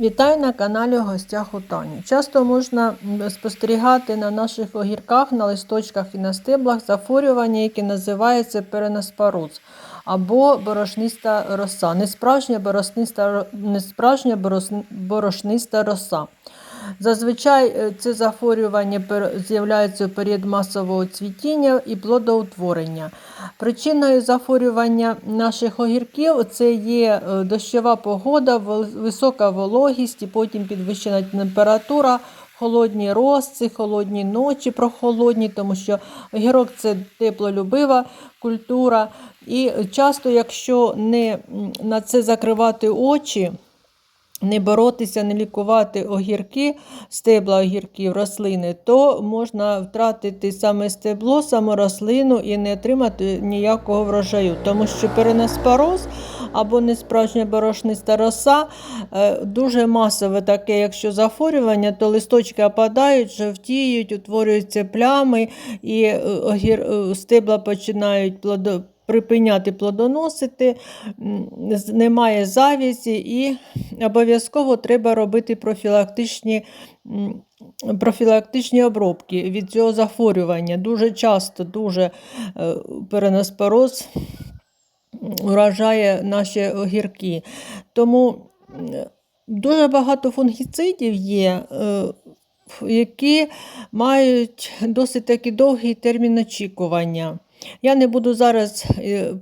Вітаю на каналі в гостях у Тані. Часто можна спостерігати на наших огірках, на листочках і на стеблах захворювання, яке називається переноспороз або борошниста роса, несправжня борошниста, несправжня борошниста роса. Зазвичай е, це захворювання з'являється у період масового цвітіння і плодоутворення. Причиною захворювання наших огірків це є е, дощова погода, висока вологість і потім підвищена температура, холодні розці, холодні ночі прохолодні, тому що огірок це теплолюбива культура. І часто, якщо не на це закривати очі, не боротися, не лікувати огірки, стебла огірків, рослини, то можна втратити саме стебло, саму рослину і не отримати ніякого врожаю. Тому що переноспороз або несправжня борошниста роса е, дуже масове таке, якщо захворювання, то листочки опадають, жовтіють, утворюються плями, і е, огір, е, стебла починають плодо припиняти плодоносити, немає завязі і обов'язково треба робити профілактичні, профілактичні обробки від цього захворювання. Дуже часто дуже е, переноспороз уражає наші огірки. Тому дуже багато фунгіцидів є. е, які мають досить таки довгий термін очікування. Я не буду зараз е,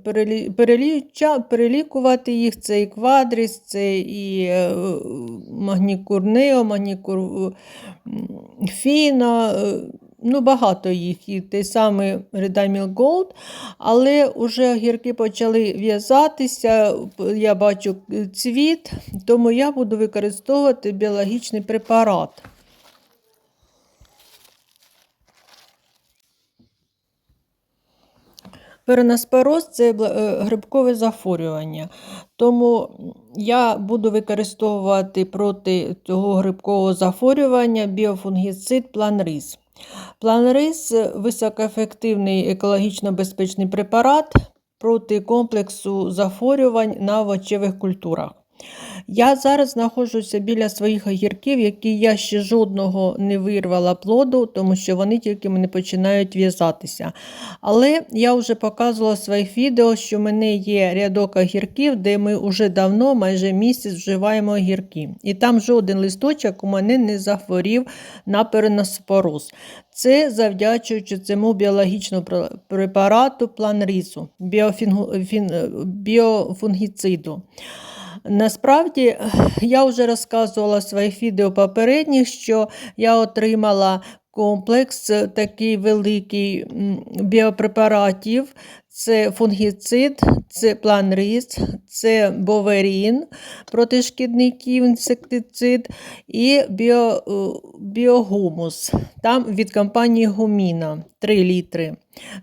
перелікувати їх. Це і квадріс, це і магнікур нео, магнікур фіно, е, ну багато їх, і той самий Redamil Gold, але вже огірки почали в'язатися, я бачу е, цвіт, тому я буду використовувати біологічний препарат. Переноспороз це е, грибкове захворювання. Тому я буду використовувати проти цього грибкового захворювання біофунгіцид планріз. Планріз – високоефективний екологічно безпечний препарат проти комплексу захворювань на овочевих культурах. Я зараз знаходжуся біля своїх огірків, які я ще жодного не вирвала плоду, тому що вони тільки мене починають в'язатися. Але я вже показувала в своїх відео, що в мене є рядок огірків, де ми вже давно, майже місяць, вживаємо огірки. І там жоден листочок у мене не захворів на переноспороз. Це завдячуючи цьому біологічному препарату планрізу, біофінгу- фін- біофунгіциду. Насправді, я вже розказувала в своїх відео попередніх, що я отримала комплекс такий великий біопрепаратів. Це фунгіцид, це планриз, це боверін проти шкідників, інсектицид і біо, біогумус. Там від компанії Гуміна 3 літри.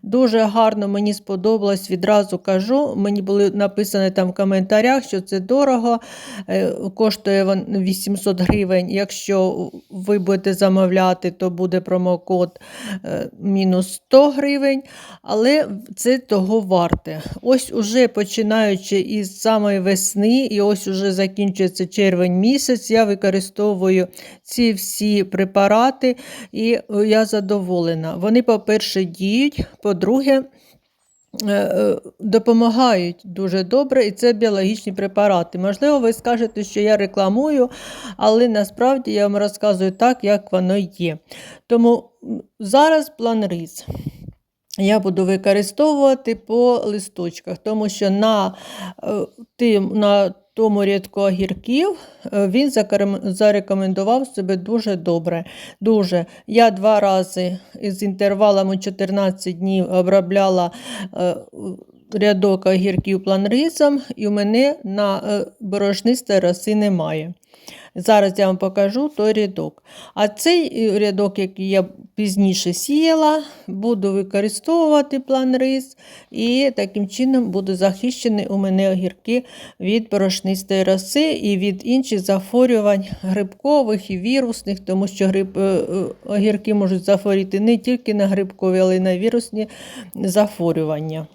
Дуже гарно мені сподобалось, відразу кажу. Мені були написані там в коментарях, що це дорого, е, коштує 800 гривень. Якщо ви будете замовляти, то буде промокод е, мінус 100 гривень, але це того варте. Ось уже починаючи із самої весни, і ось уже закінчується червень місяць, я використовую ці всі препарати, і е, я задоволена. Вони, по-перше, діють, по-друге, е, е, допомагають дуже добре, і це біологічні препарати. Можливо, ви скажете, що я рекламую, але насправді я вам розказую так, як воно є. Тому зараз план різ. Я буду використовувати по листочках, тому що на, е, тим, на тому рядку огірків е, він зарекомендував себе дуже добре. Дуже. Я два рази з інтервалами 14 днів обробляла е, рядок огірків планризом, і у мене на е, борошнистої роси немає. Зараз я вам покажу той рядок. А цей е, рядок, який я пізніше сіяла, буду використовувати план рис, і таким чином буде захищені у мене огірки від порошнистої роси і від інших захворювань грибкових і вірусних, тому що гриб, е, огірки можуть захворіти не тільки на грибкові, але й на вірусні захворювання.